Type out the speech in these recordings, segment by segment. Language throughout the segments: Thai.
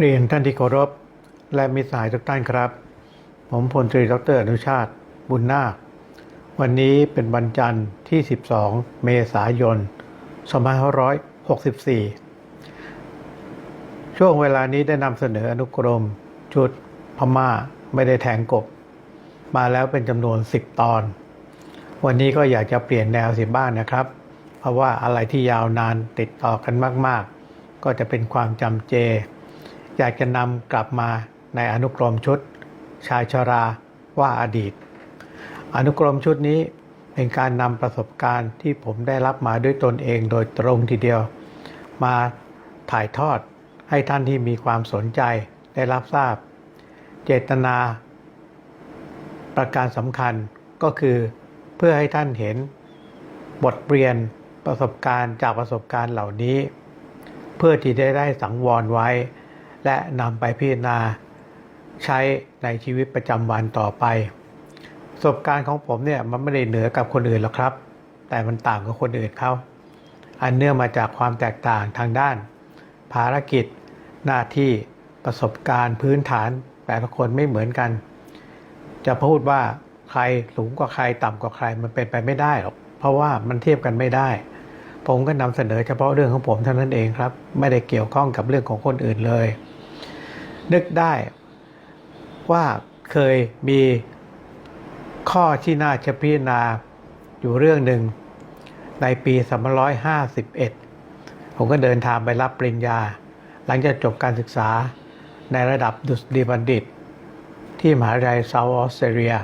เรียนท่านที่เคารพและมิตรสายทุกท่านครับ ผมพลตรีดรอนุชาติ บุญนาค วันนี้เป็นวันจันทร์ที่ 12 เมษายน 2564 ช่วงเวลานี้ได้นำเสนออนุกรม ชุดพม่าไม่ได้แทงกบ มาแล้วเป็นจำนวน 10 ตอน วันนี้ก็อยากจะเปลี่ยนแนวสิบ้างนะครับ เพราะว่าอะไรที่ยาวนานติดต่อกันมาก ๆ ก็จะเป็นความจำเจ อยากจะนำกลับมาในอนุกรมชุด ชายชราว่าอดีต อนุกรมชุดนี้เป็นการนำประสบการณ์ที่ผมได้รับมาด้วยตนเองโดยตรงทีเดียว มาถ่ายทอดให้ท่านที่มีความสนใจได้รับทราบ เจตนา ประการสำคัญก็คือเพื่อให้ท่านเห็นบทเรียนประสบการณ์จากประสบการณ์เหล่านี้ เพื่อที่ได้ได้สังวรไว้ และนำไปพิจารณาใช้ในชีวิตประจำวันต่อไป ประสบการณ์ของผมเนี่ยมันไม่ได้เหนือกับคนอื่นหรอกครับ แต่มันต่างกับคนอื่นเขาอันเนื่องมาจากความแตกต่างทางด้าน ภารกิจ หน้าที่ประสบการณ์พื้นฐานแต่ละคนไม่เหมือนกัน จะพูดว่าใครสูงกว่าใครต่ำกว่าใครมันเป็นไปไม่ได้หรอกเพราะว่ามันเทียบกันไม่ได้ ผมก็นำเสนอเฉพาะเรื่องของผมเท่านั้นเองครับ ไม่ได้เกี่ยวข้องกับเรื่องของคนอื่นเลย นึกได้ว่าเคยมีข้อที่น่าจะพิจารณาอยู่เรื่องหนึ่งในปี2551 ผมก็เดินทางไปรับปริญญา หลังจากจบการศึกษาในระดับดุษฎีบัณฑิต ที่มหาวิทยาลัยเซาท์ออสเตรเลีย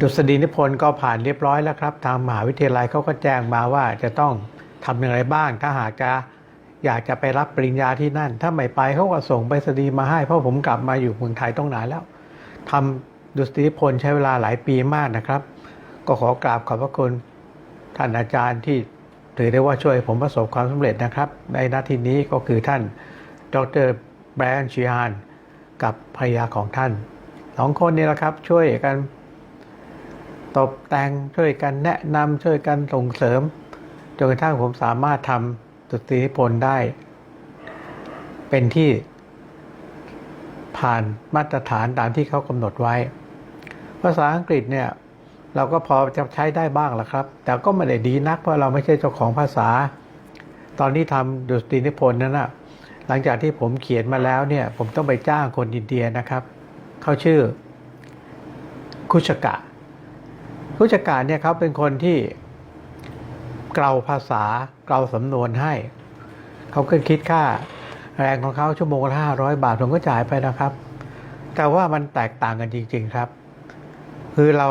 ดุษฎีนิพนธ์ก็ผ่านเรียบร้อยแล้วครับ ทางมหาวิทยาลัยเขาก็แจ้งมาว่าจะต้องทำอย่างไรบ้างถ้าหากจะ อยากจะไปรับปริญญาที่นั่น ถ้าไม่ไปเขาก็ส่งไปสดีมาให้ เพราะผมกลับมาอยู่เมืองไทยต้องนานแล้วทำดุษฎีนิพนธ์ใช้เวลาหลายปีมากนะครับ ก็ขอกราบขอบพระคุณท่านอาจารย์ที่ถือได้ว่าช่วยผมประสบความสำเร็จนะครับ ในนาทีนี้ก็คือท่านดรแบรนชิฮานกับภรรยาของท่านสองคนนี้แหละครับ ช่วยกันตกแต่งช่วยกันแนะนำช่วยกันส่งเสริมจนกระทั่งผมสามารถทำ ดุษฎีนิพนได้ เป็นที่ผ่านมาตรฐานตามที่เขากำหนดไว้ ภาษาอังกฤษเนี่ยเราก็พอจะใช้ได้บ้างแหละครับ แต่ก็ไม่ได้ดีนักเพราะเราไม่ใช่เจ้าของภาษา ตอนที่ทำดุษฎีนิพนธ์นั้นนะหลังจากที่ผมเขียนมาแล้วเนี่ย ผมต้องไปจ้างคนอินเดียนะครับ เขาชื่อคุชกะผู้จัดกาเนี่ยเขาเป็นคนที่ เกลาภาษาเกลาสำนวนให้ เขาก็คิดค่าแรงของเขาชั่วโมงละห้าร้อยบาทผมก็จ่ายไปนะครับ แต่ว่ามันแตกต่างกันจริง ๆครับ คือเรา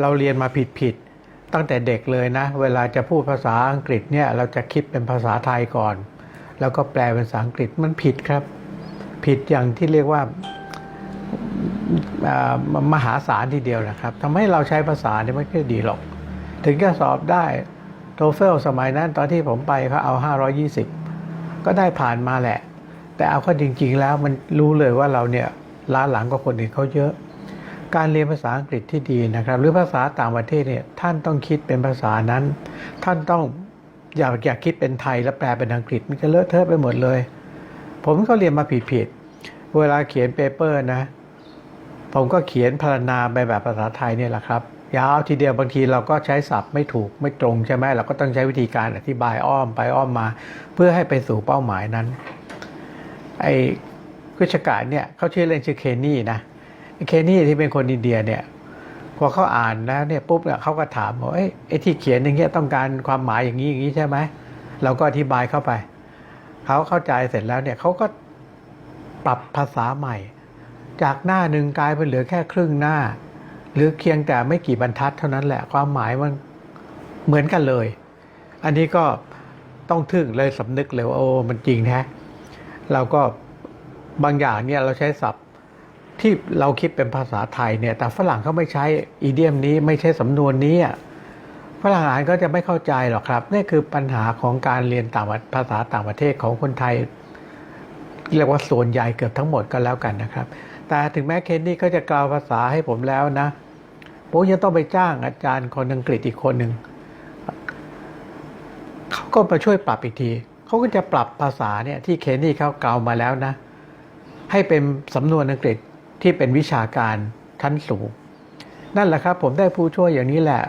เราเรียนมาผิดผิดๆตั้งแต่เด็กเลยนะ เวลาจะพูดภาษาอังกฤษเนี่ยเราจะคิดเป็นภาษาไทยก่อน แล้วก็แปลเป็นภาษาอังกฤษมันผิดครับ ผิดอย่างที่เรียกว่าอ่ามหาศาลทีเดียวนะครับทำให้เราใช้ภาษาเนี่ยไม่ค่อยดีหรอก ถึงจะสอบได้ โทเฟลสมัยนั้นตอนที่ผมไปเขาเอา 520 ก็ได้ผ่านมาแหละ แต่เอาเข้าจริง ๆ แล้วมันรู้เลยว่าเราเนี่ยล้าหลังกว่าคนอื่นเขาเยอะ การเรียนภาษาอังกฤษที่ดีนะครับ หรือภาษาต่างประเทศเนี่ยท่านต้องคิดเป็นภาษานั้น ท่านต้องอย่าอย่าคิดเป็นไทยแล้วแปลเป็นอังกฤษมันจะเลอะเทอะไปหมดเลย ผมก็เรียนมาผิดๆเวลาเขียนเปเปอร์นะ ผมก็เขียนพรรณนาไปแบบภาษาไทยเนี่ยแหละครับ ยาวทีเดียวบางทีเราก็ใช้ศัพท์ไม่ถูกไม่ตรงใช่ไหมเราก็ต้องใช้วิธีการอธิบายอ้อมไปอ้อมมา เพื่อให้ไปสู่เป้าหมายนั้นไอ้กุชกาเนี่ยเขาชื่อเล่นชื่อเคนนี่นะเคนนี่ที่เป็นคนอินเดียเนี่ยพอเขาอ่านแล้วเนี่ยปุ๊บเนี่ยเขาก็ถามว่าไอ้ที่เขียนอย่างเงี้ยต้องการความหมายอย่างนี้อย่างนี้ใช่ไหมเราก็อธิบายเข้าไปเขาเข้าใจเสร็จแล้วเนี่ยเขาก็ปรับภาษาใหม่ จากหน้าหนึ่งกลายเป็นเหลือแค่ครึ่งหน้า หรือเพียงแต่ไม่กี่บรรทัดเท่านั้นแหละความหมายมันเหมือนกันเลย อันนี้ก็ต้องทึ่งเลยสำนึกเลยว่าโอ้มันจริงแท้เราก็บางอย่างเนี่ยเราใช้ศัพท์ที่เราคิดเป็นภาษาไทยเนี่ยแต่ฝรั่งเขาไม่ใช้อีเดียมนี้ไม่ใช่สำนวนนี้อะฝรั่งอ่านก็จะไม่เข้าใจหรอกครับนี่คือปัญหาของการเรียนต่างภาษาต่างประเทศของคนไทยเรียกว่าส่วนใหญ่เกือบทั้งหมดก็แล้วกันนะครับ แต่ถึงแม้เคนนี่เขาจะกล่าวภาษาให้ผมแล้วนะ ผมยังต้องไปจ้างอาจารย์คนอังกฤษอีกคนหนึ่งเขาก็มาช่วยปรับอีกทีเขาก็จะปรับภาษาเนี่ยที่เคนนี่เขาเกามาแล้วนะ ให้เป็นสำนวนอังกฤษที่เป็นวิชาการชั้นสูง นั่นแหละครับผมได้ผู้ช่วยอย่างนี้แหละ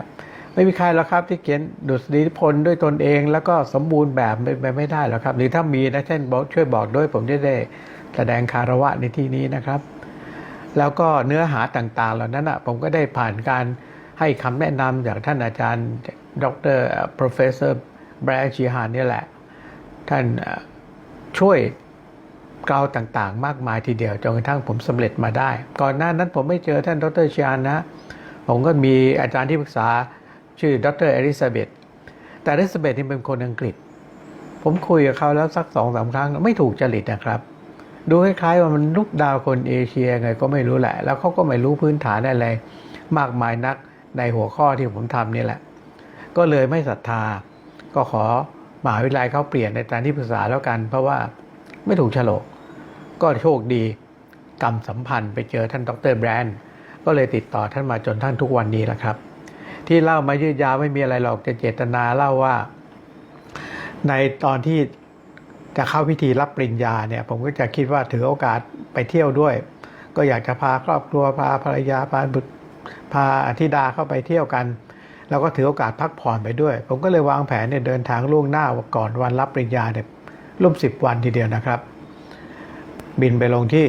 ไม่มีใครหรอกครับที่เขียนดุษฎีพลด้วยตนเอง แล้วก็สมบูรณ์แบบไม่ไม่ได้หรอกครับ หรือถ้ามีนะเช่นช่วยบอกด้วยผมจะได้แสดงคารวะในที่นี้นะครับ แล้วก็เนื้อหาต่างๆ เหล่านั้นอะผมก็ได้ผ่านการให้คำแนะนำจากท่านอาจารย์ดร professor แบรนชีฮานนี่แหละ ท่านช่วยกล่าวต่างๆ มากมายทีเดียวจนกระทั่งผมสำเร็จมาได้ ก่อนหน้านั้นผมไม่เจอท่านดรชีฮานนะ ผมก็มีอาจารย์ที่ปรึกษาชื่อดรเอลิซาเบธแต่เอลิซาเบธนี่เป็นคนอังกฤษ ผมคุยกับเขาแล้วสักสองสามครั้งไม่ถูกจริตนะครับ ดูคล้ายๆว่ามันลูกดาวคนเอเชียไงก็ไม่รู้แหละ แล้วเขาก็ไม่รู้พื้นฐานอะไรมากมายนักในหัวข้อที่ผมทำนี่แหละ ก็เลยไม่ศรัทธา ก็ขอมหาวิทยาลัยเขาเปลี่ยนในการที่ปรึกษาแล้วกัน เพราะว่าไม่ถูกฉลก ก็โชคดีกรรมสัมพันธ์ไปเจอท่านดรแบรนด์ ก็เลยติดต่อท่านมาจนท่านทุกวันนี้แหละครับ ที่เล่ามายืดยาวไม่มีอะไรหรอกจะเจตนาเล่าว่า ในตอนที่ จะเข้าพิธีรับปริญญาเนี่ยผมก็จะคิดว่าถือโอกาสไปเที่ยวด้วย ก็อยากจะพาครอบครัวพาภรรยาพาบุตรพาอธิดาเข้าไปเที่ยวกัน แล้วก็ถือโอกาสพักผ่อนไปด้วย ผมก็เลยวางแผนเนี่ยเดินทางล่วงหน้าก่อนวันรับปริญญาเนี่ยร่วมสิบวันทีเดียวนะครับ บินไปลงที่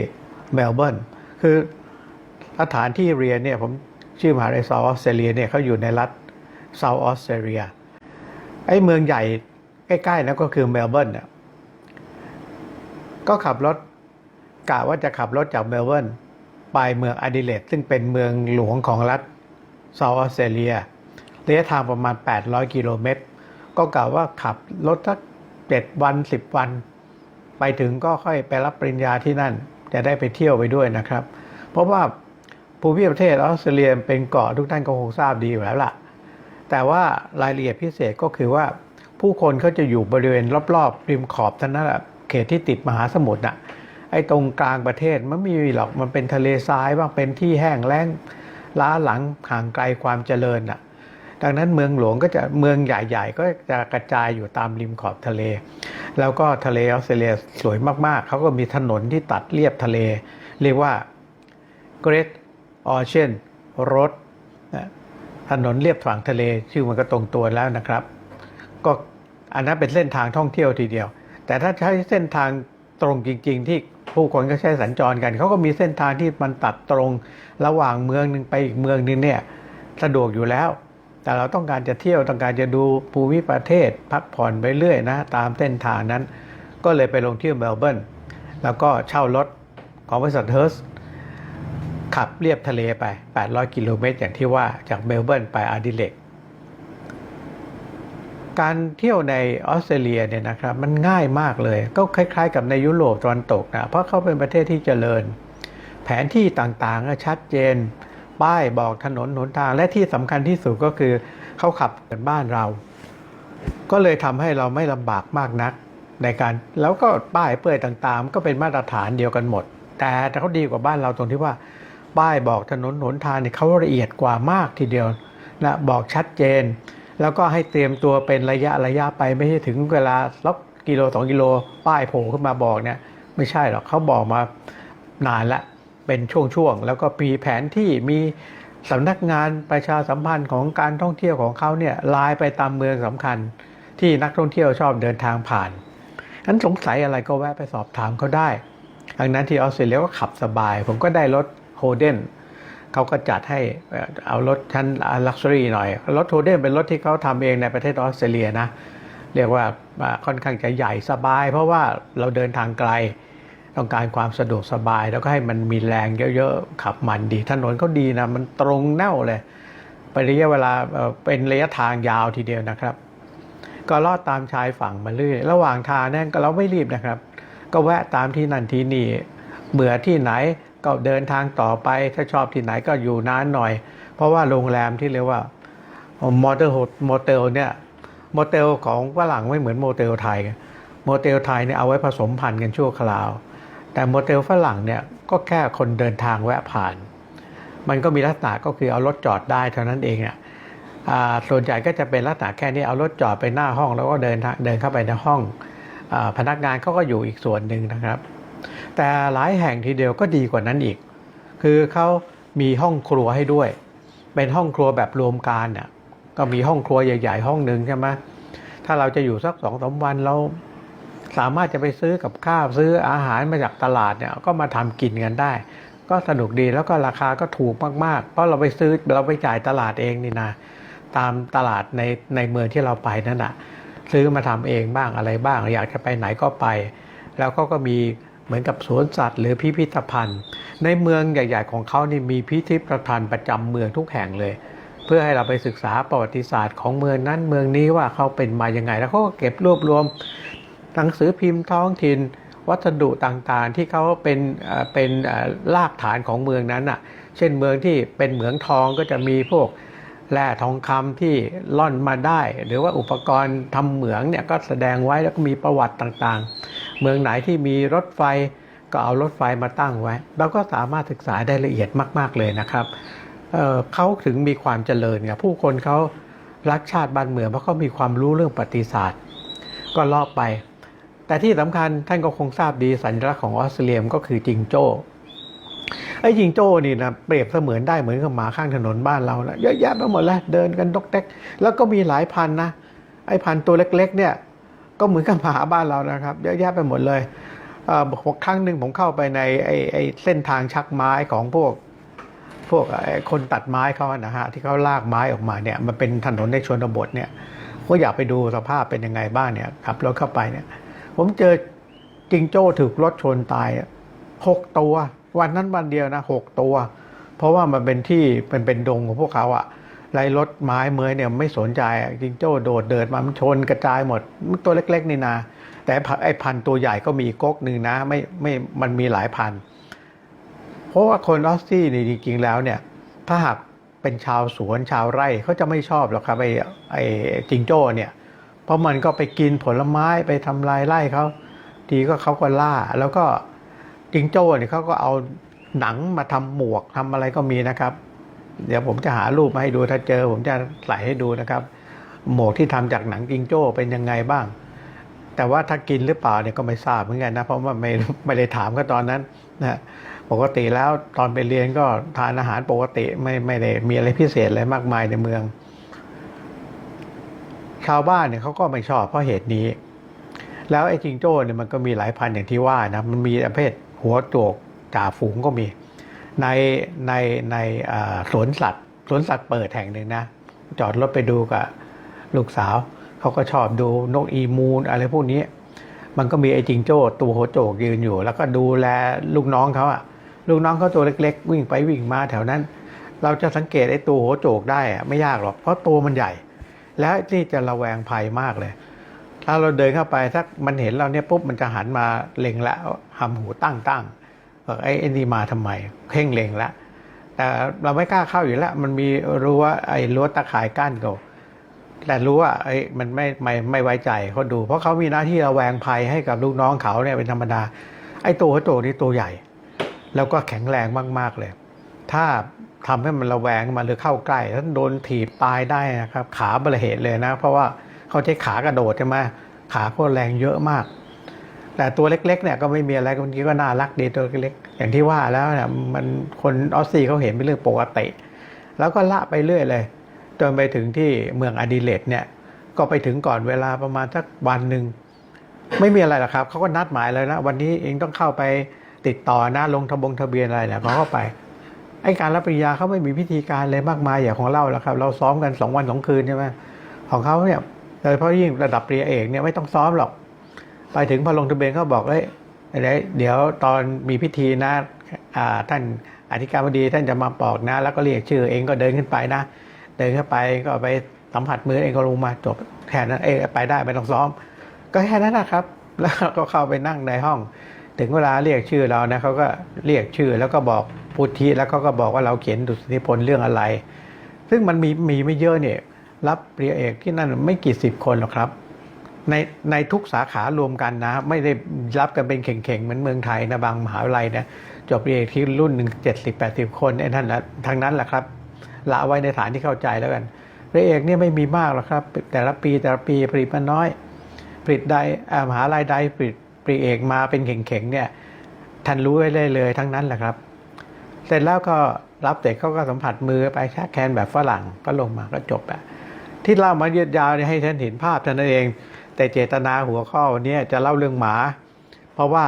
เมลเบิร์นคือสถานที่เรียนเนี่ยผมชื่อมหาลัยเซาท์ออสเตรเลียเนี่ยเขาอยู่ในรัฐเซาท์ออสเตรเลียไอ้เมืองใหญ่ใกล้ๆนั่นก็คือเมลเบิร์นเนี่ย ก็ขับรถกะว่าจะขับรถจากเมลเบิร์นไปเมืองอดิเลดซึ่งเป็นเมืองหลวงของรัฐเซาท์ออสเตรเลียระยะทางประมาณ 800 กิโลเมตร ก็กะว่าขับรถสัก7วัน 10 วัน ไปถึงก็ค่อยไปรับปริญญาที่นั่น จะได้ไปเที่ยวไปด้วยนะครับ เพราะว่าภูมิประเทศออสเตรเลียเป็นเกาะทุกท่านก็คงทราบดีอยู่แล้วล่ะ แต่ว่ารายละเอียดพิเศษก็คือว่าผู้คนเขาจะอยู่บริเวณรอบๆริมขอบทั้งนั้นแหละ เขตที่ติดมหาสมุทรน่ะไอ้ตรงกลางประเทศมันไม่มีหรอกมันเป็นทะเลทรายบ้างเป็นที่แห้งแล้งล้าหลังห่างไกลความเจริญน่ะดังนั้นเมืองหลวงก็จะเมืองใหญ่ ๆ ก็จะกระจายอยู่ตามริมขอบทะเล แล้วก็ทะเลออสเตรเลียสวยมากๆ เขาก็มีถนนที่ตัดเรียบทะเล เรียกว่า Great Ocean Road ถนนเรียบฝั่งทะเล ชื่อมันก็ตรงตัวแล้วนะครับ ก็อันนั้นเป็นเส้นทางท่องเที่ยวทีเดียว แต่ถ้าใช้เส้นทางตรงจริง ๆ ที่ผู้คนก็ใช้สัญจรกัน เขาก็มีเส้นทางที่มันตัดตรงระหว่างเมืองหนึ่งไปอีกเมืองหนึงเนี่ยสะดวกอยู่แล้ว แต่เราต้องการจะเที่ยวต้องการจะดูภูมิประเทศ พักผ่อนไปเรื่อยนะ ตามเส้นทางนั้น ก็เลยไปลงที่เมลเบิร์นแล้วก็เช่ารถของบริษัทเฮิร์สขับเรียบทะเลไป 800 กิโลเมตรอย่างที่ว่าจากเมลเบิร์นไปอาดิเลก การเที่ยวในออสเตรเลียเนี่ยนะครับมันง่ายมากเลย ก็คล้ายๆ กับในยุโรปตะวันตกนะเพราะเขาเป็นประเทศที่เจริญ แผนที่ต่างๆก็ชัดเจน ป้ายบอกถนนหนทางและที่สำคัญที่สุดก็คือเขาขับเหมือนบ้านเรา ก็เลยทำให้เราไม่ลำบากมากนักในการแล้วก็ป้ายเปื่อยต่างๆ ก็เป็นมาตรฐานเดียวกันหมด แต่แต่เขาดีกว่าบ้านเราตรงที่ว่า ป้ายบอกถนนหนทางเนี่ยเขาละเอียดกว่ามากทีเดียวนะบอกชัดเจน แล้วก็ให้เตรียมตัวเป็นระยะระยะไปไม่ใช่ถึงเวลาล็อกกิโลสองกิโลป้ายโผล่ขึ้นมาบอกเนี่ยไม่ใช่หรอกเขาบอกมานานละเป็นช่วงๆแล้วก็มีแผนที่มีสำนักงานประชาสัมพันธ์ของการท่องเที่ยวของเขาเนี่ยลายไปตามเมืองสำคัญ ที่นักท่องเที่ยวชอบเดินทางผ่านนั้นสงสัยอะไรก็แวะไปสอบถามเขาได้ดังนั้นที่ออสเตรเลียก็ขับสบาย ผมก็ได้รถโฮเดน เขาก็จัดให้เอารถชั้นลักชัวรี่หน่อย รถโฮเดนเป็นรถที่เขาทำเองในประเทศออสเตรเลียนะ เรียกว่าค่อนข้างจะใหญ่สบาย เพราะว่าเราเดินทางไกลต้องการความสะดวกสบาย แล้วก็ให้มันมีแรงเยอะๆ ขับมันดี ถนนเขาดีนะ มันตรงแน่วเลยไประยะเวลาเอ่อเป็นระยะทางยาวทีเดียวนะครับ ก็ลอดตามชายฝั่งมาเรื่อยระหว่างทางนั่นก็เราไม่รีบนะครับ ก็แวะตามที่นั่นที่นี่เบื่อที่ไหน ก็เดินทางต่อไป ถ้าชอบที่ไหนก็อยู่นานหน่อย เพราะว่าโรงแรมที่เรียกว่ามอเตอร์โมเตลเนี่ยโมเตลของฝรั่งไม่เหมือนโมเตลไทยโมเตลไทยเนี่ยเอาไว้ผสมพันธุ์กันชั่วคราว แต่โมเตลฝรั่งเนี่ยก็แค่คนเดินทางแวะผ่าน มันก็มีลักษณะก็คือเอารถจอดได้เท่านั้นเองอะอ่าส่วนใหญ่ก็จะเป็นลักษณะแค่นี้เอารถจอดไปหน้าห้องแล้วก็เดินเดินเข้าไปในห้องอพนักงานเขาก็อยู่อีกส่วนหนึ่งนะครับ แต่หลายแห่งทีเดียวก็ดีกว่านั้นอีก คือเขามีห้องครัวให้ด้วย เป็นห้องครัวแบบรวมการเนี่ยก็มีห้องครัวใหญ่ ๆ ห้องหนึ่งใช่ไหมถ้าเราจะอยู่สักสองสามวันเราสามารถจะไปซื้อกับข้าวซื้ออาหารมาจากตลาดเนี่ยก็มาทำกินกันได้ ก็สนุกดีแล้วก็ราคาก็ถูกมากๆ เพราะเราไปซื้อเราไปจ่ายตลาดเองนี่นะตามตลาดในในเมืองที่เราไปนั่นแหะซื้อมาทำเองบ้างอะไรบ้าง อยากจะไปไหนก็ไป แล้วก็ก็มี เหมือนกับสวนสัตว์หรือพิพิธภัณฑ์ ในเมืองใหญ่ ๆ ของเขานี่มีพิพิธภัณฑ์ประจำเมืองทุกแห่งเลย เพื่อให้เราไปศึกษาประวัติศาสตร์ของเมืองนั้นเมืองนี้ว่าเขาเป็นมาอยังไง แล้วเขาก็เก็บรวบรวมหนังสือพิมพ์ท้องถิ่นวัสดุต่างๆ ที่เขาเป็นเป็นรากฐานของเมืองนั้นอะ เช่นเมืองที่เป็นเหมืองทองก็จะมีพวก แร่ทองคำที่ล่อนมาได้ หรือว่าอุปกรณ์ทำเหมืองเนี่ยก็แสดงไว้แล้วก็มีประวัติต่างๆ เมืองไหนที่มีรถไฟก็เอารถไฟมาตั้งไว้ เราก็สามารถศึกษาได้ละเอียดมาก ๆเลยนะครับเเขาถึงมีความเจริญไงผู้คนเขารักชาติบ้านเมืองเพราะเขามีความรู้เรื่องประวัติศาสตร์ ก็ลอบไป แต่ที่สำคัญท่านก็คงทราบดีสัญลักษณ์ของออสเตรเลียก็คือจิงโจ้ ไอ้จิงโจ้นี่นะเปรียบเสมือนได้เหมือนกับหมาข้างถนนบ้านเรานะเยอะแยะไปหมดเลยเดินกันดกเด็กแล้วก็มีหลายพันนะไอ้พันตัวเล็กๆเนี่ยก็เหมือนกับหมาบ้านเรานะครับ เยอะแยะไปหมดเลยเอ่อครั้งหนึ่งผมเข้าไปในไอ้ไอ้เส้นทางชักไม้ของพวก พวกคนตัดไม้เขานะฮะที่เขาลากไม้ออกมาเนี่ยมันเป็นถนนในชนบทเนี่ยก็อยากไปดูสภาพเป็นยังไงบ้างเนี่ยขับรถเข้าไปเนี่ย ผมเจอจิงโจ้ถูกรถชนตายหกตัว วันนั้นวันเดียวนะหกตัว เพราะว่ามันเป็นที่เป็นเป็นดงของพวกเขาอะไรรถไม้เมยเนี่ยไม่สนใจจิงโจ้โดดเดินมามันชนกระจายหมดมตัวเล็ก ๆ นี่นะแต่ไอ้พันธุ์ตัวใหญ่ก็มีก๊กหนึ่งนะไม่ไม่มันมีหลายพัน เพราะว่าคนออสซี่นี่จริงๆแล้วเนี่ยถ้าหากเป็นชาวสวนชาวไร่เขาจะไม่ชอบหรอกครับไอ้ไอ้จิงโจ้เนี่ยเพราะมันก็ไปกินผลไม้ไปทำลายไร่เขาทีก็เขาก็ล่าแล้วก็ จิงโจ้เนี่ยเขาก็เอาหนังมาทำหมวกทำอะไรก็มีนะครับ เดี๋ยวผมจะหารูปมาให้ดูถ้าเจอ ผมจะใส่ให้ดูนะครับ หมวกที่ทำจากหนังจิงโจ้เป็นยังไงบ้าง แต่ว่าถ้ากินหรือเปล่าเนี่ยก็ไม่ทราบเหมือนกันนะเพราะว่าไม่ไม่ได้ถามก็ตอนนั้นนะปกติแล้วตอนไปเรียนก็ทานอาหารปกติไม่ไม่ได้มีอะไรพิเศษอะไรมากมายในเมือง ชาวบ้านเนี่ยเขาก็ไม่ชอบเพราะเหตุนี้ แล้วไอ้จิงโจ้เนี่ยมันก็มีหลายพันธุ์อย่างที่ว่านะมันมีประเภท หัวโจกจ่าฝูงก็มี ในในในสวนสัตว์สวนสัตว์เปิดแห่งหนึ่งนะ จอดรถไปดูกับลูกสาว เขาก็ชอบดูนกอีมูนอะไรพวกนี้ มันก็มีไอ้จิงโจ้ตัวหัวโจกยืนอยู่ แล้วก็ดูแลลูกน้องเขาอะลูกน้องเขาตัวเล็ก ๆ วิ่งไปวิ่งมาแถวนั้น เราจะสังเกตไอ้ตัวหัวโจกได้อะไม่ยากหรอกเพราะตัวมันใหญ่ แล้วนี่จะระแวงภัยมากเลย ถ้าเราเดินเข้าไปถ้ามันเห็นเราเนี่ยปุ๊บมันจะหันมาเล็งละหำหูตั้งตั้งบอกไอ้ไอ้นี่มาทำไมเพ่งเล็งละแต่เราไม่กล้าเข้าอยู่แล้ว มันมีรั้วไอ้รั้วตะข่ายกั้นก็แต่รู้ว่าไอ้มันไม่ไม่ไม่ไว้ใจเขาดู เพราะเขามีหน้าที่ระแวงภัยให้กับลูกน้องเขาเนี่ยเป็นธรรมดา ไอ้ตัวหัวนี่ตัวใหญ่ แล้วก็แข็งแรงมาก ๆเลย ถ้าทำให้มันระแวงมาหรือเข้าใกล้แล้วโดนถีบตายได้นะครับ ขาบระเหตุเลยนะ เพราะว่า เขาใช้ขากระโดดใช่ไหมขาโคตรแรงเยอะมาก แต่ตัวเล็กๆเนี่ยก็ไม่มีอะไรบางทีก็น่ารักดีตัวเล็กๆอย่างที่ว่าแล้วเนี่ยมันคนออสซี่เขาเห็นเป็นเรื่องปกติ แล้วก็ละไปเรื่อยเลยจนไปถึงที่เมืองอดิเลดเนี่ยก็ไปถึงก่อนเวลาประมาณสักวันหนึ่งไม่มีอะไรหรอกครับเขาก็นัดหมายเลยนะวันนี้เองต้องเข้าไปติดต่อนะลงทะบงทะเบียนอะไรเนี่ยเขาก็ไปไอ้การรับปริญญาเขาไม่มีพิธีการเลยมากมายอย่างของเราแล้วครับ เราซ้อมกันสองวันสองคืนใช่ไหมของเขาเนี่ย โดยเฉพาะยิ่งระดับปริญญาเอกเนี่ยไม่ต้องซ้อมหรอก ไปถึงพอลงทะเบียนเขาบอกเอ้ยเดี๋ยวเดี๋ยวตอนมีพิธีนะท่านอธิการบดีท่านจะมาบอกนะ แล้วก็เรียกชื่อเองก็เดินขึ้นไปนะ เดินเข้าไปก็ไปสัมผัสมือเองก็ลงมาจบแค่นั้นเองไปได้ไม่ต้องซ้อม ก็แค่นั้นนะครับ แล้วก็เข้าไปนั่งในห้อง ถึงเวลาเรียกชื่อเรานะเขาก็เรียกชื่อแล้วก็บอกพุทธิแล้วเขาก็บอกว่าเราเขียนดุษฎีพลเรื่องอะไร ซึ่งมันมีมีไม่เยอะเนี่ย รับปริญญาเอกที่นั่นไม่กี่สิบคนหรอกครับในในทุกสาขารวมกันนะ ไม่ได้รับกันเป็นเข่งๆ เหมือนเมืองไทยนะบางมหาวิทยาลัยนะจบปริญญาเอกที่รุ่นหนึ่งเจ็ดสิบแปดสิบคนไอ้ท่านละทางนั้นแหละครับละไว้ในฐานที่เข้าใจแล้วกันปริญญาเอกเนี่ยไม่มีมากหรอกครับ แต่ละปีแต่ละปีปริมาณน้อย ผลิตไดมหาลัยไดผลิตปริเอกมาเป็นเข่งๆเนี่ยท่านรู้ไว้เลยเลยทั้งนั้นแหละครับ เสร็จแล้วก็รับเสร็จเขาก็สัมผัสมือไปชักแคนแบบฝรั่งก็ลงมาก็จบอะ ที่เล่ามายืดยาวให้ท่านเห็นภาพท่านั้นเอง แต่เจตนาหัวข้อวันนี้จะเล่าเรื่องหมา เพราะว่า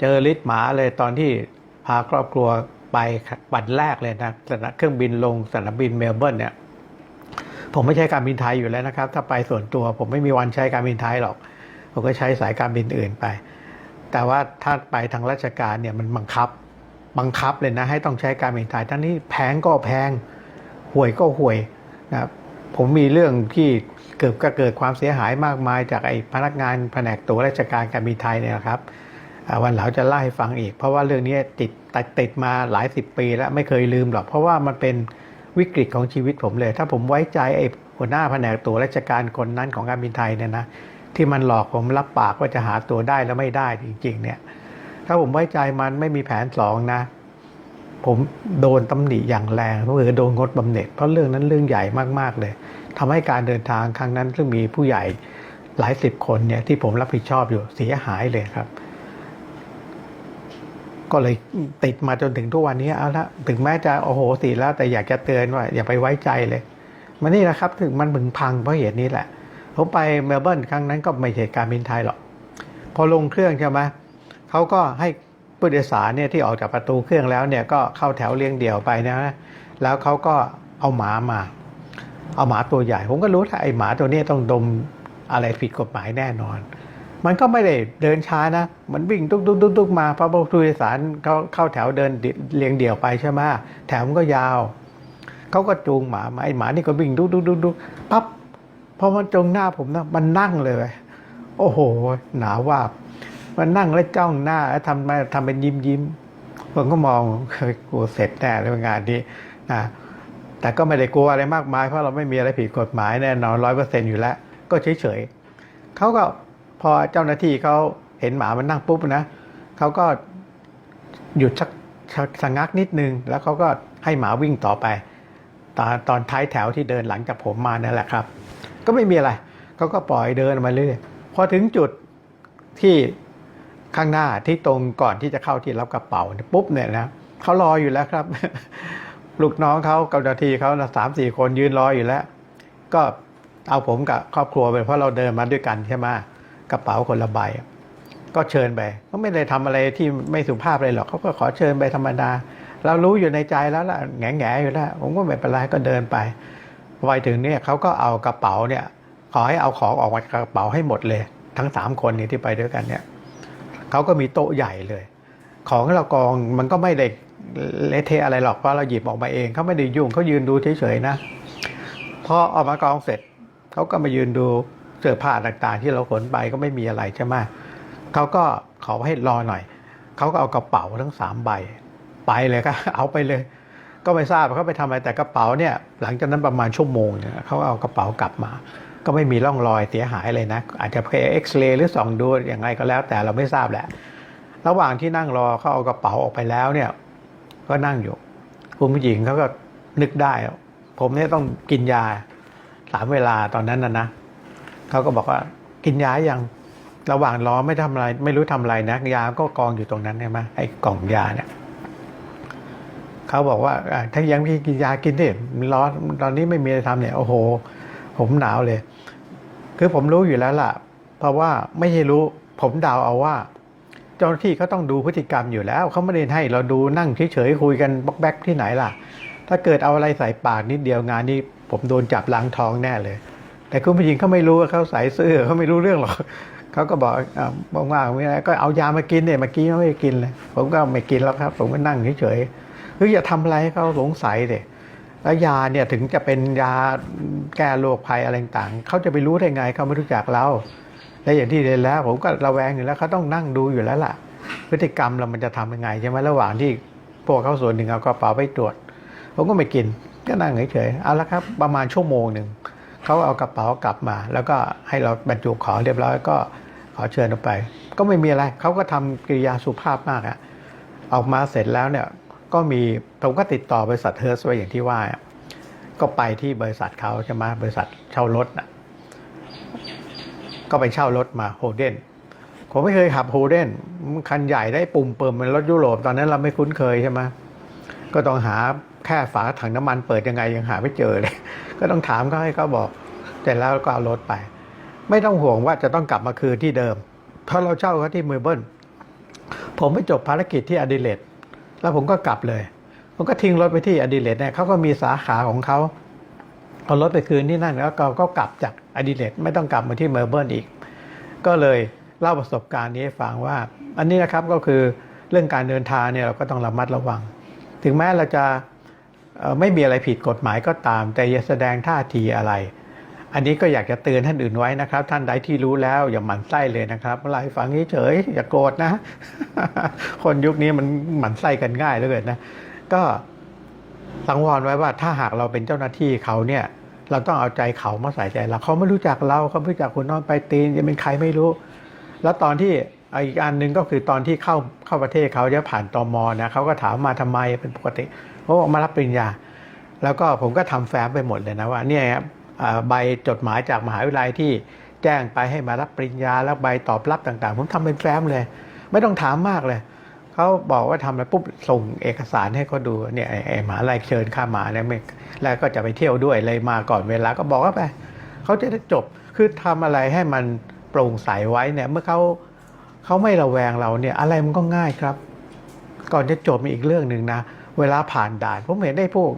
เจอฤทธิ์หมาเลยตอนที่พาครอบครัวไปวันแรกเลยนะสนามเครื่องบินลงสนามบินเมลเบิร์นเนี่ยผมไม่ใช้การบินไทยอยู่แล้วนะครับ ถ้าไปส่วนตัวผมไม่มีวันใช้การบินไทยหรอก ผมก็ใช้สายการบินอื่นไป แต่ว่าถ้าไปทางราชการเนี่ยมันบังคับบังคับเลยนะให้ต้องใช้การบินไทยทั้งนี้แพงก็แพงห่วยก็ห่วยนะครับ ผมมีเรื่องที่เกิดก็เกิดความเสียหายมากมาย จากไอ้พนักงานแผนกตัวราชการการบินไทยเนี่ยครับวันหลังจะเล่าให้ฟังอีก เพราะว่าเรื่องนี้ติดติดติดมาหลายสิบปีแล้วไม่เคยลืมหรอก เพราะว่ามันเป็นวิกฤตของชีวิตผมเลย ถ้าผมไว้ใจไอ้หัวหน้าแผนกตัวราชการคนนั้นของการบินไทยเนี่ยนะที่มันหลอกผมรับปากว่าจะหาตัวได้แล้วไม่ได้จริงๆเนี่ยถ้าผมไว้ใจมันไม่มีแผนสองนะ ผมโดนตำหนิอย่างแรงเพราะคือโดนงดบำเหน็จ เพราะเรื่องนั้นเรื่องใหญ่มากๆเลยทำให้การเดินทางครั้งนั้นซึ่งมีผู้ใหญ่หลายสิบคนเนี่ยที่ผมรับผิดชอบอยู่เสียหายเลยครับ ก็เลยติดมาจนถึงทุกวันนี้เอาละถึงแม้จะโอ้โหสิแล้ว แต่อยากจะเตือนว่า อย่าไปไว้ใจเลยมันนี่แหละครับ ถึงมันบึงพังเพราะเหตุนี้แหละผมไปเมลเบิร์นครั้งนั้นก็ไม่ใช่การบินไทยหรอกพอลงเครื่องใช่ไหมเขาก็ให้ ผู้โดยสารเนี่ยที่ออกจากประตูเครื่องแล้วเนี่ยก็เข้าแถวเรียงเดี่ยวไปนะแล้วเขาก็เอาหมามา เอาหมาตัวใหญ่ ผมก็รู้ถ้าไอหมาตัวนี้ต้องดมอะไรผิดกฎหมายแน่นอน มันก็ไม่ได้เดินช้านะ มันวิ่งตุ๊กตุ๊กตุ๊กตุ๊กมาเพราะผู้โดยสารเขาเข้าแถวเดินเรียงเดี่ยวไปใช่ไหมแถวมันก็ยาวเขาก็จูงหมามาไอหมานี่ก็วิ่งดุ๊กดุ๊กดุ๊กดุ๊กปั๊บพอมันจงหน้าผมนะมันนั่งเลย โอ้โห หนาว่าบ มันนั่งแล้วจ้องหน้าแล้วทำมาทำเป็นยิ้มยิ้มผมก็มองเคยกลัวเสร็จแน่เลยงานนี้นะแต่ก็ไม่ได้กลัวอะไรมากมายเพราะเราไม่มีอะไรผิดกฎหมายแน่นอนร้อยเปอร์เซ็นต์อยู่แล้ว ก็เฉยเฉยเขาก็พอเจ้าหน้าที่เขาเห็นหมามันนั่งปุ๊บนะเขาก็หยุดชักชักสะงักนิดนึง แล้วเขาก็ให้หมาวิ่งต่อไป ตอนตอนท้ายแถวที่เดินหลังจากผมมานั่นแหละครับ ก็ไม่มีอะไรเขาก็ปล่อยเดินมาเรื่อยพอถึงจุดที่ ข้างหน้าที่ตรงก่อนที่จะเข้าที่รับกระเป๋าปุ๊บเนี่ยนะเขารออยู่แล้วครับ ลูกน้องเขากับนาทีเขานะสามสี่คนยืนรออยู่แล้ว ก็เอาผมกับครอบครัวไปเพราะเราเดินมาด้วยกันใช่ไหมกระเป๋าคนละใบก็เชิญไปก็ไม่ได้ทำอะไรที่ไม่สุภาพเลยหรอกเขาก็ขอเชิญไปธรรมดา เรารู้อยู่ในใจแล้วล่ะแง่แง่อยู่แล้ว ผมก็ไม่เป็นไรก็เดินไปไปถึงเนี่ยเขาก็เอากระเป๋าเนี่ย ขอให้เอาของออกมาจากกระเป๋าให้หมดเลย ทั้งสามคนนี่ที่ไปด้วยกันเนี่ย เขาก็มีโต๊ะใหญ่เลย ของเรากองมันก็ไม่ได้เละเทะอะไรหรอกเพราะเราหยิบออกมาเองเขาไม่ได้ยุ่งเขายืนดูเฉยๆนะพอออกมากองเสร็จเขาก็มายืนดูเสื้อผ้าต่างๆ ที่เราขนไปก็ไม่มีอะไรใช่ไหมเขาก็ขอให้รอหน่อยเขาก็เอากระเป๋าทั้งสามใบไปเลยก็เอาไปเลย ก็ไม่ทราบเขาไปทำอะไรแต่กระเป๋าเนี่ย หลังจากนั้นประมาณชั่วโมงเนี่ยเขาเอากระเป๋ากลับมา ก็ไม่มีร่องรอยเสียหายเลยนะ อาจจะเพย์เอ็กซเรย์หรือส่องดูอย่างไรก็แล้ว แต่เราไม่ทราบแหละ ระหว่างที่นั่งรอเขาเอากระเป๋าออกไปแล้วเนี่ย ก็นั่งอยู่คุณผู้หญิงเขาก็นึกได้ ผมเนี่ยต้องกินยาสามเวลาตอนนั้นนะนะเขาก็บอกว่ากินยาอยังระหว่างรอไม่ทำอะไร ไม่รู้ทำอะไรนะยาก็กองอยู่ตรงนั้นใช่ไหมไอ้กล่องยาเนี่ยเขาบอกว่าถ้ายังพี่กินยากินดิร้อนตอนนี้ไม่มีอะไรทำเนี่ยโอ้โห ผมหนาวเลย คือผมรู้อยู่แล้วล่ะ เพราะว่าไม่ใช่รู้ ผมเดาเอาว่า เจ้าหน้าที่เขาต้องดูพฤติกรรมอยู่แล้วเขาไม่ได้ให้เราดูนั่งเฉยๆคุยกันบล็อกแบ็กที่ไหนล่ะ ถ้าเกิดเอาอะไรใส่ปากนิดเดียวงานนี้ผมโดนจับล้างท้องแน่เลย แต่คุณผู้หญิงเขาไม่รู้ว่าเขาใส่เสื้อเขาไม่รู้เรื่องหรอกเขาก็บอกอ่าว่างๆไม่ได้ก็เอายามากินเนี่ยเมื่อกี้ไม่ได้กินเลย ผมก็ไม่กินแล้วครับ ผมก็นั่งเฉยๆคืออย่าทำอะไรให้เขาสงสัยเด็ แล้วยาเนี่ยถึงจะเป็นยาแก้โรคภัยอะไรต่างเขาจะไปรู้ได้ไงเขาไม่รู้จักเรา และอย่างที่เรียนแล้วผมก็ระแวงอยู่แล้วเขาต้องนั่งดูอยู่แล้วล่ะ พฤติกรรมเรามันจะทำยังไงใช่ไหมระหว่างที่พวกเขาส่วนหนึ่งเอากระเป๋าไปตรวจ ผมก็ไม่กินก็นั่งเฉยๆเอาละครับประมาณชั่วโมงหนึ่งเขาเอากระเป๋ากลับมา แล้วก็ให้เราบรรจุของเรียบร้อยก็ขอเชิญออกไป ก็ไม่มีอะไรเขาก็ทำกิริยาสุภาพมากอะออกมาเสร็จแล้วเนี่ย ก็มีผมก็ติดต่อบริษัทเฮิร์สไว้อย่างที่ว่า ก็ไปที่บริษัทเขาใช่ไหมบริษัทเช่ารถนะก็ไปเช่ารถมาโฮเดนผมไม่เคยขับโฮเดนคันใหญ่ได้ปุ่มเปิมเป็นรถยุโรปตอนนั้นเราไม่คุ้นเคยใช่ไหมก็ต้องหาแค่ฝาถังน้ำมันเปิดยังไงยังหาไม่เจอเลย ก็ต้องถามเขาให้เขาบอกเสร็จแล้วก็เอารถไป ไม่ต้องห่วงว่าจะต้องกลับมาคืนที่เดิมเพราะเราเช่าเขาที่เมลเบิร์นผมไปจบภารกิจที่อดิเลด แล้วผมก็กลับเลย ผมก็ทิ้งรถไปที่อดิเลดเนี่ยเขาก็มีสาขาของเขาเอารถไปคืนที่นั่นแล้วก็ก็กลับจากอดิเลดไม่ต้องกลับมาที่เมลเบิร์นอีก ก็เลยเล่าประสบการณ์นี้ให้ฟังว่า อันนี้นะครับก็คือเรื่องการเดินทางเนี่ยเราก็ต้องระมัดระวัง ถึงแม้เราจะไม่มีอะไรผิดกฎหมายก็ตาม แต่อย่าแสดงท่าทีอะไร อันนี้ก็อยากจะเตือนท่านอื่นไว้นะครับ ท่านใดที่รู้แล้วอย่าหมั่นไส้เลยนะครับเล่าให้ฟังเฉยอย่าโกรธนะ คนยุคนี้มันหมั่นไส้กันง่ายเหลือเกินนะ ก็สังวรไว้ว่าถ้าหากเราเป็นเจ้าหน้าที่เขาเนี่ย เราต้องเอาใจเขามาใส่ใจเราเขาไม่รู้จักเราเขาไม่รู้จักคุณน้องไปตีนจะเป็นใครไม่รู้ แล้วตอนที่อีกอันหนึ่งก็คือตอนที่เข้าเข้าประเทศเขาจะผ่านตมนะเขาก็ถามมาทำไมเป็นปกติเขาบอกมารับปริญญา แล้วก็ผมก็ทำแฟ้มไปหมดเลยนะว่าเนี่ยครับ ใบจดหมายจากมหาวิทยาลัยที่แจ้งไปให้มารับปริญญาแล้วใบตอบรับต่างๆ ผมทำเป็นแฟ้มเลย ไม่ต้องถามมากเลย เขาบอกว่าทำอะไรปุ๊บส่งเอกสารให้เขาดูเนี่ยไอ้มหาลัยเชิญข้ามาเนี่ยแล้วก็จะไปเที่ยวด้วยเลยมาก่อนเวลาก็บอกว่าไปเขาจะได้จบคือทำอะไรให้มันโปร่งใสไว้เนี่ยเมื่อเขาเขาไม่ระแวงเราเนี่ยอะไรมันก็ง่ายครับ ก่อนจะจบมีอีกเรื่องหนึ่งนะ เวลาผ่านด่านผมเห็นได้พวก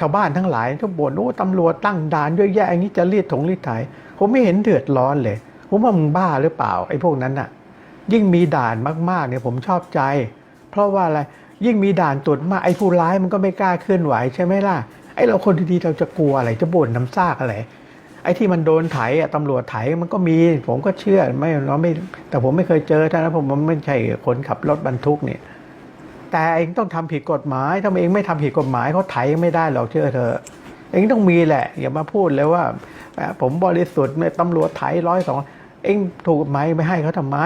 ชาวบ้านทั้งหลายทุกบ่นโอ้ตำรวจตั้งด่านเยอะแยะอย่างนี้จะรีดถงรีดไถผมไม่เห็นเดือดร้อนเลย ผมว่ามึงบ้าหรือเปล่าไอ้พวกนั้นน่ะ ยิ่งมีด่านมากๆเนี่ยผมชอบใจ เพราะว่าอะไรยิ่งมีด่านตรวจมากไอ้ผู้ร้ายมันก็ไม่กล้าเคลื่อนไหวใช่ไหมล่ะไอ้เราคนดีๆเราจะกลัวอะไรจะบ่นน้ำซากอะไรไอ้ที่มันโดนไถอะตำรวจไถมันก็มี ผมก็เชื่อไม่เราไม่แต่ผมไม่เคยเจอท่านนะผมมันไม่ใช่คนขับรถบรรทุกเนี่ย แต่เองต้องทำผิดกฎหมายถ้าเองไม่ทำผิดกฎหมายเขาไถไม่ได้หรอกเชื่อเธอเองต้องมีแหละ อย่ามาพูดเลยว่า ผมบริสุทธิ์ไม่ตำรวจไถร้อยสองเองถูกกฎหมไม่ให้เขาทำไม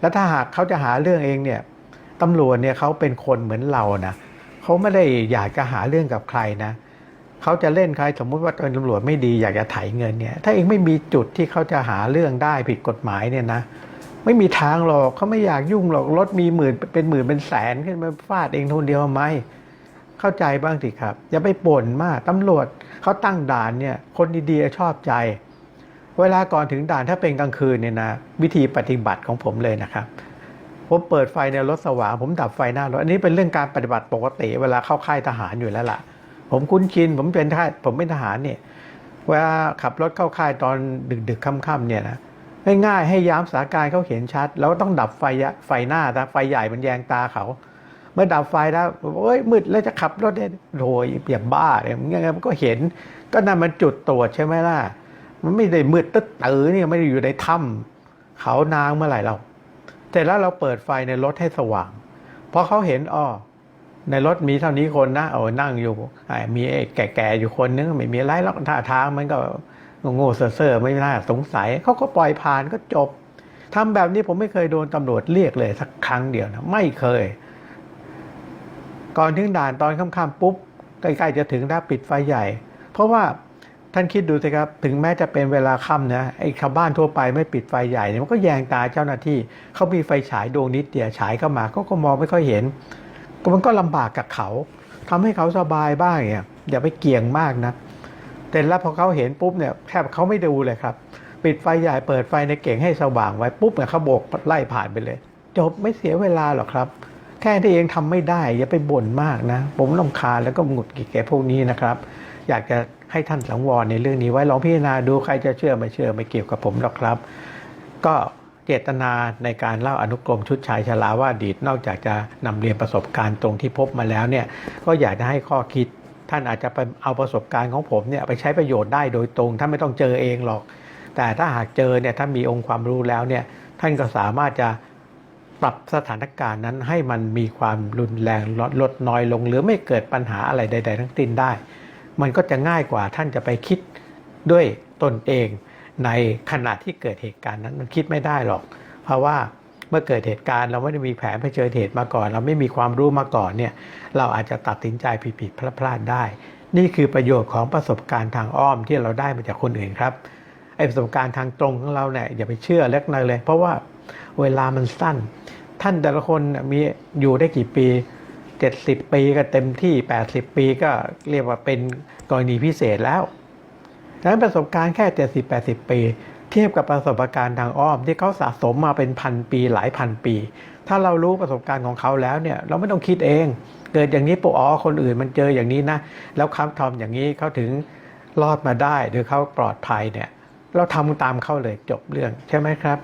แล้วถ้าหากเขาจะหาเรื่องเองเนี่ยตำรวจเนี่ยเขาเป็นคนเหมือนเรานะเขาไม่ได้อยากจะหาเรื่องกับใครนะเขาจะเล่นใครสมมุติว่าตำรวจไม่ดีอยากจะไถเงินเนี่ย ถ้าเองไม่มีจุดที่เขาจะหาเรื่องได้ผิดกฎหมายเนี่ยนะ ไม่มีทางหรอกเขาไม่อยากยุ่งหรอกรถมีหมื่นเป็นหมื่นเป็นแสนขึ้นมาฟาดเองคนเดียวทำไมเข้าใจบ้างสิครับ อย่าไปบ่นมากตำรวจเขาตั้งด่านเนี่ยคนดีๆชอบใจ เวลาก่อนถึงด่านถ้าเป็นกลางคืนเนี่ยนะวิธีปฏิบัติของผมเลยนะครับผมเปิดไฟในรถสว่างผมดับไฟหน้ารถอันนี้เป็นเรื่องการปฏิบัติปกติ เวลาเข้าค่ายทหารอยู่แล้วล่ะ ผมคุ้นชินผมเป็นทหารผมเป็นทหารเนี่ยเวลาขับรถเข้าค่ายตอนดึกๆค่ำๆเนี่ยนะ ง่ายๆให้ยามสถานการณ์เขาเห็นชัด แล้วต้องดับไฟไฟหน้านะไฟใหญ่มันแยงตาเขา เมื่อดับไฟแล้วโอ้ยมืดแล้วจะขับรถได้โอยอย่าบ้าเลยมันยังไงมันก็เห็น ก็นั่นมันจุดตรวจใช่ไหมล่ะ มันไม่ได้มืดตึ๊ดตื้อเนี่ยไม่ได้อยู่ในถ้ำเขานางเมื่อไหร่เรา แต่แล้วเราเปิดไฟในรถให้สว่างพอเขาเห็นอ้อในรถมีเท่านี้คนนะโอ้นั่งอยู่มีไอ้แก่ๆอยู่คนนึงไม่มีไรหรอกท่าทางมันก็ โง่เซ่อๆไม่น่าสงสัยเขาก็ปล่อยผ่านก็จบทำแบบนี้ผมไม่เคยโดนตำรวจเรียกเลยสักครั้งเดียวนะไม่เคย ก่อนถึงด่านตอนค่ำๆปุ๊บใกล้ๆจะถึงแล้วปิดไฟใหญ่ เพราะว่าท่านคิดดูสิครับถึงแม้จะเป็นเวลาค่ำนะไอ้ชาวบ้านทั่วไปไม่ปิดไฟใหญ่เนี่ยมันก็แยงตาเจ้าหน้าที่เขามีไฟฉายดวงนิดเดียวฉายเข้ามาก็ก็มองไม่ค่อยเห็นก็มันก็ลำบากกับเขาทำให้เขาสบายบ้างเนี่ยอย่าไปเกี่ยงมากนะ แต่แล้วพอเขาเห็นปุ๊บเนี่ยแทบเขาไม่ดูเลยครับ ปิดไฟใหญ่เปิดไฟในเก่งให้สว่างไว้ปุ๊บเนี่ยเขาโบกไล่ผ่านไปเลย จบไม่เสียเวลาหรอกครับ แค่ที่เองทำไม่ได้ อย่าไปบ่นมากนะ ผมลำคาแล้วก็หงุดหงิดแกพวกนี้นะครับ อยากจะให้ท่านสังวรในเรื่องนี้ไว้ลองพิจารณาดูใครจะเชื่อไม่เชื่อไม่เกี่ยวกับผมหรอกครับ ก็เจตนาในการเล่าอนุกรมชุดชายชราว่าดีตนอกจากจะนำเรียนประสบการณ์ตรงที่พบมาแล้วเนี่ยก็อยากจะให้ข้อคิด ท่านอาจจะไปเอาประสบการณ์ของผมเนี่ยไปใช้ประโยชน์ได้โดยตรงท่านไม่ต้องเจอเองหรอก แต่ถ้าหากเจอเนี่ยถ้ามีองค์ความรู้แล้วเนี่ยท่านก็สามารถจะปรับสถานการณ์นั้นให้มันมีความรุนแรงลดลดน้อยลง หรือไม่เกิดปัญหาอะไรใด ๆ ทั้งสิ้นได้ มันก็จะง่ายกว่าท่านจะไปคิดด้วยตนเอง ในขณะที่เกิดเหตุการณ์นั้นมันคิดไม่ได้หรอก เพราะว่า เมื่อเกิดเหตุการณ์เราไม่ได้มีแผนเผชิญเหตุมาก่อน เราไม่มีความรู้มาก่อนเนี่ยเราอาจจะตัดสินใจผิดๆพลาดๆได้ นี่คือประโยชน์ของประสบการณ์ทางอ้อมที่เราได้มาจากคนอื่นครับไอประสบการณ์ทางตรงของเราเนี่ยอย่าไปเชื่อเล็กน้อยเลย เพราะว่าเวลามันสั้น ท่านแต่ละคนมีอยู่ได้กี่ปี 70 ปีก็เต็มที่ 80 ปีก็เรียกว่าเป็นกรณีพิเศษแล้วดังนั้นประสบการณ์แค่ 70-80 ปี ทียบกับประสบการณ์ทางอ้อมที่เขาสะสมมาเป็นพันปีหลายพันปี ถ้าเรารู้ประสบการณ์ของเขาแล้วเนี่ยเราไม่ต้องคิดเอง เกิดอย่างนี้ปุ๊บอ๋อคนอื่นมันเจออย่างนี้นะ แล้วเขาทำอย่างนี้เขาถึงรอดมาได้หรือเขาปลอดภัยเนี่ยเราทำตามเขาเลยจบเรื่องใช่ไหมครับ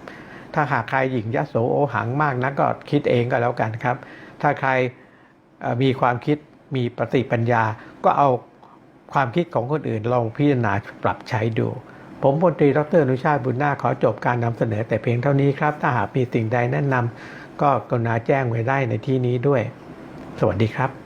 ถ้าหากใครหญิงยโสโอหังมากนะก็คิดเองก็แล้วกันครับ ถ้าใครมีความคิดมีปฏิปัญญา ก็เอาความคิดของคนอื่นลองพิจารณาปรับใช้ดู ผมพลตรีดรอนุชาติบุญนาคขอจบการนำเสนอแต่เพียงเท่านี้ครับ ถ้าหากมีสิ่งใดแนะนำก็กรุณาแจ้งไว้ได้ในที่นี้ด้วย สวัสดีครับ